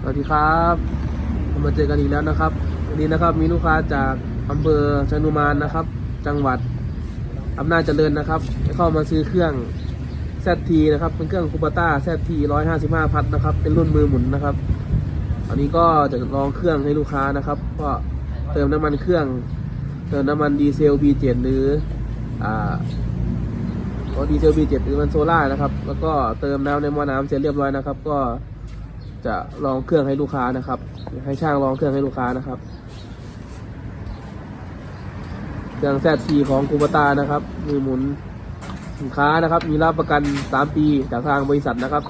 สวัสดีครับมาเจอกันอีกแล้วนะครับวันนี้นะครับมีลูกค้าจากอำเภอชนุมานนะครับ จังหวัดอำนาจเจริญนะครับเข้ามาซื้อเครื่อง ZT นะครับ เป็นเครื่องคูปต้า ZT 155 พัทนะครับ เป็นรุ่นมือหมุนนะครับอันนี้ก็จะลองเครื่องให้ลูกค้านะครับ ก็เติมน้ำมันเครื่อง เติมน้ำมันดีเซล B7 หรืออ่าก็ดีเซล B7 หรือมันโซล่านะครับ แล้วก็เติมน้ำในหม้อน้ำเสร็จเรียบร้อยนะครับ ก็ จะลองเครื่องให้ลูกค้านะครับ ให้ช่างลองเครื่องให้ลูกค้านะครับเครื่องแซทีของคูปตานะครับ มีหมุนสินค้านะครับ มีรับประกัน 3 ปีจากทางบริษัทนะครับ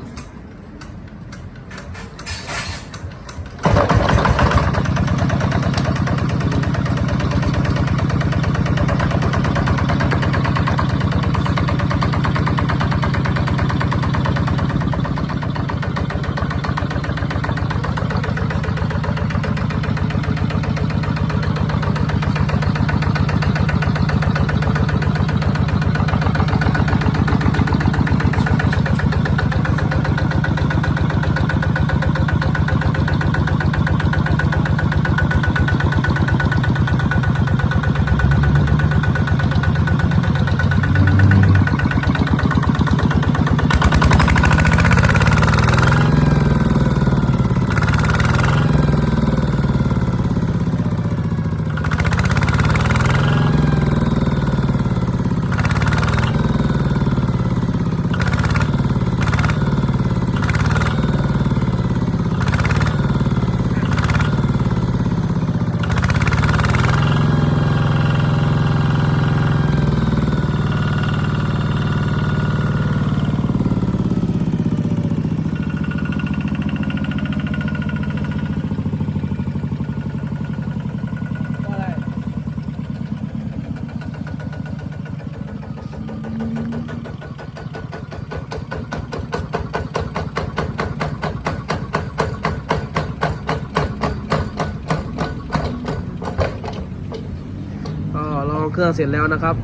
ก็ลอง เครื่องเสร็จแล้วนะครับ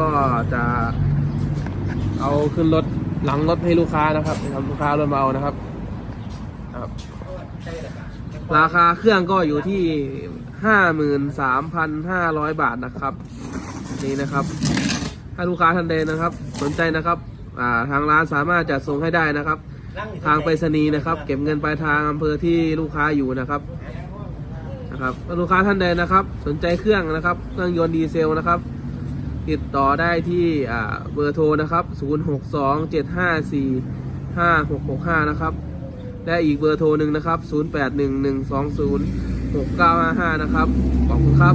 ก็จะเอาขึ้นรถหลังรถให้ลูกค้านะครับทำลูกค้ารถมาเอานะครับครับ ราคาเครื่องก็อยู่ที่ห้าหมื่นสามพันห้าร้อยบาทนะครับ นี่นะครับ ถ้าลูกค้าท่านใดนะครับ สนใจนะครับอ่าทางร้านสามารถจัดส่งให้ได้นะครับ ทางไปรษณีย์นะครับ เก็บเงินปลายทางอำเภอที่ลูกค้าอยู่นะครับ นะครับลูกค้าท่านใดนะครับ สนใจเครื่องนะครับ เครื่องยนต์ดีเซลนะครับ ติดต่อได้ที่เบอร์โทรนะครับ 0627545665 นะครับ และอีกเบอร์โทรหนึ่งนะครับ 0811206955 นะครับ ขอบคุณครับ